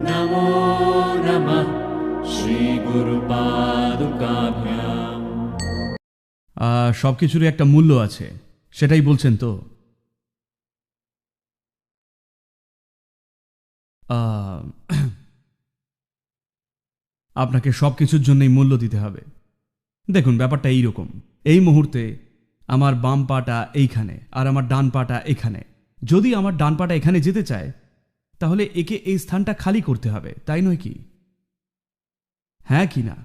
नमो नमः श्रीगुरुपादुकाभ्याम् সব কিছুরই একটা মূল্য আছে সেটাই বলছেন তো আহ, আপনাকে সব কিছুর জন্যই মূল্য দিতে হবে দেখুন ব্যাপারটা এই রকম এই মুহূর্তে আমার বাম পাটা এইখানে আর আমার ডান পাটা এখানে যদি আমার ডান পাটা এখানে যেতে চায় তাহলে একে এই স্থানটা খালি করতে হবে, তাই নয় কি? হ্যাঁ কি না?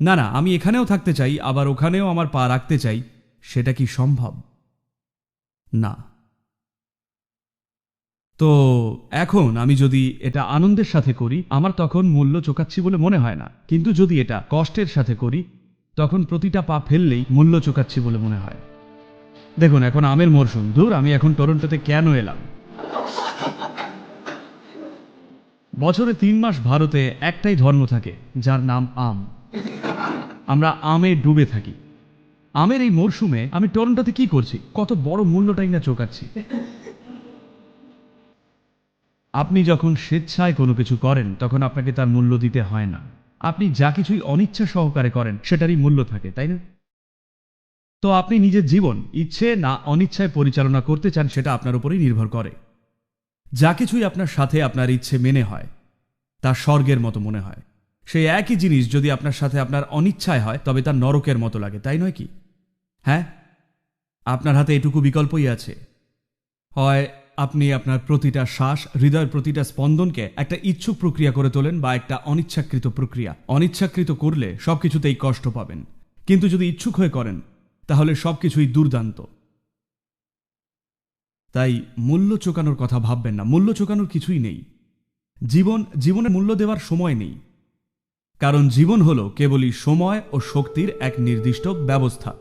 না না, আমি এখানেও থাকতে চাই, আবার ওখানেও আমার পা রাখতে চাই, সেটা কি সম্ভব? না। তো এখন আমি যদি এটা আনন্দের সাথে করি, আমার তখন মূল্য চোকাচ্ছি বলে মনে হয় না। কিন্তু যদি এটা কষ্টের সাথে করি, তখন প্রতিটা পা ফেললেই মূল্য চোকাচ্ছি বলে মনে হয়। দেখুন, এখন আমের মরশুম। দূর আমি এখন টরন্টোতে কেন এলাম? বছরে তিন মাস ভারতে একটাই ধর্ম থাকে, যার নাম আম। আমরা আমে ডুবে থাকি। আমের এই মরশুমে আমি টরন্টোতে কি করছি? কত বড় মূল্যটাই না চোকাচ্ছি। আপনি যখন স্বেচ্ছায় কোনো কিছু করেন, তখন আপনাকে তার মূল্য দিতে হয় না। আপনি যা কিছুই অনিচ্ছা সহকারে করেন, সেটারই মূল্য থাকে, তাই না? তো আপনি নিজের জীবন ইচ্ছে না অনিচ্ছায় পরিচালনা করতে চান, সেটা আপনার উপরেই নির্ভর করে। যা কিছুই আপনার সাথে আপনার ইচ্ছে মেনে হয়, তা স্বর্গের মতো মনে হয়। সেই একই জিনিস যদি আপনার সাথে আপনার অনিচ্ছায় হয়, তবে তা নরকের মতো লাগে, তাই নয় কি? হ্যাঁ? আপনার হাতে এটুকু বিকল্পই আছে। হয় আপনি আপনার প্রতিটা শ্বাস, হৃদয়ের প্রতিটা স্পন্দনকে একটা ইচ্ছুক প্রক্রিয়া করে তোলেন বা একটা অনিচ্ছাকৃত প্রক্রিয়া। অনিচ্ছাকৃত করলে সবকিছুতেই কষ্ট পাবেন। কিন্তু যদি ইচ্ছুক হয়ে করেন, তাহলে সবকিছুই দুর্দান্ত। তাই মূল্য চোকানোর কথা ভাববেন না। মূল্য চোকানোর কিছুই নেই। জীবন, জীবনে মূল্য দেওয়ার সময় নেই। কারণ জীবন হল কেবলই সময় ও শক্তির এক নির্দিষ্ট ব্যবস্থা।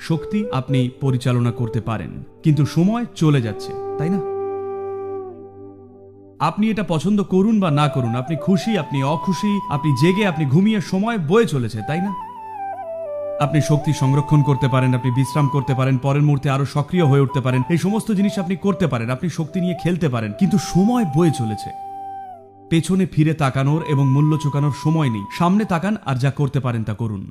শক্তি আপনি পরিচালনা করতে পারেন, কিন্তু সময় চলে যাচ্ছে, তাই না? আপনি এটা পছন্দ করুন বা না করুন, আপনি খুশি, আপনি অখুশি, আপনি জেগে, আপনি ঘুমিয়ে সময় বয়ে চলেছে, তাই না? আপনি শক্তি সংরক্ষণ করতে পারেন, আপনি বিশ্রাম করতে পারেন, পরের মুহূর্তে আরও সক্রিয় হয়ে উঠতে পারেন। এই সমস্ত জিনিস আপনি করতে পারেন, আপনি শক্তি নিয়ে খেলতে পারেন, কিন্তু সময় বয়ে চলেছে। পেছনে ফিরে তাকানোর এবং মূল্য চোকানোর সময় নেই। সামনে তাকান আর যা করতে পারেন তা করুন।